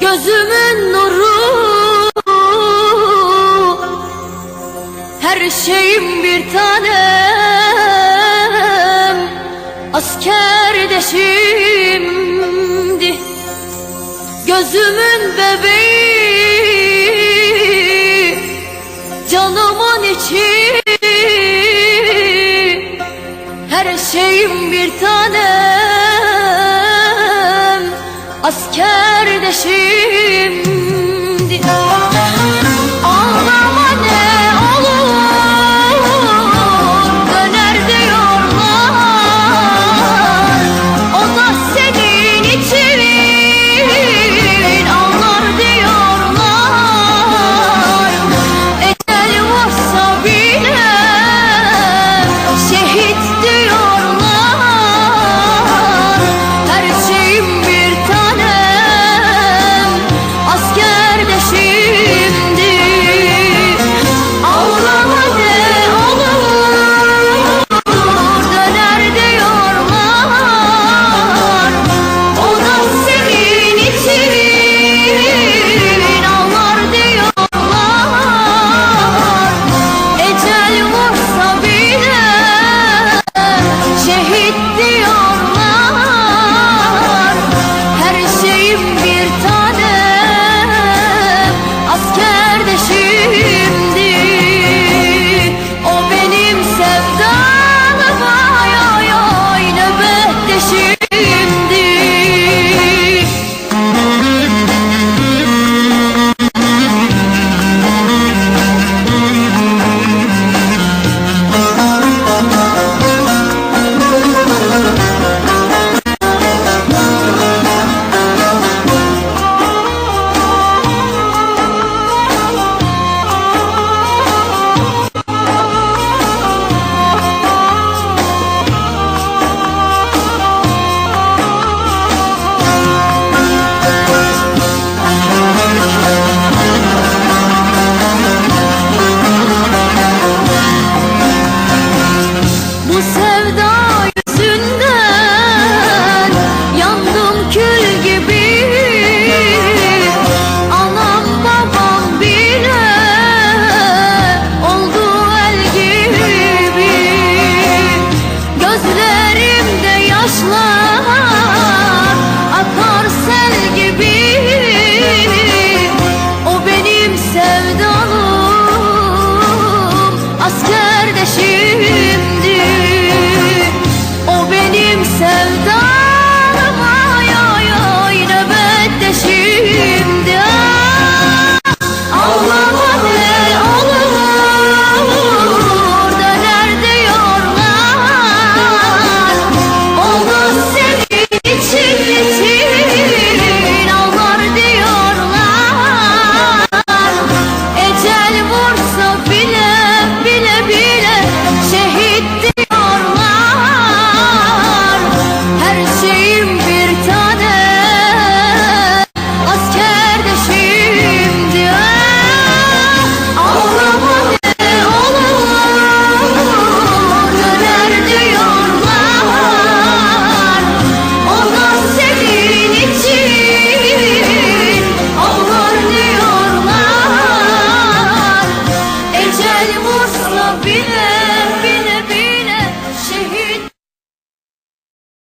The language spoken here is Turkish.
Gözümün nuru. Her şeyim bir tanem. Askerdeşimdi. Gözümün bebeği tanem Askerdeşim 选择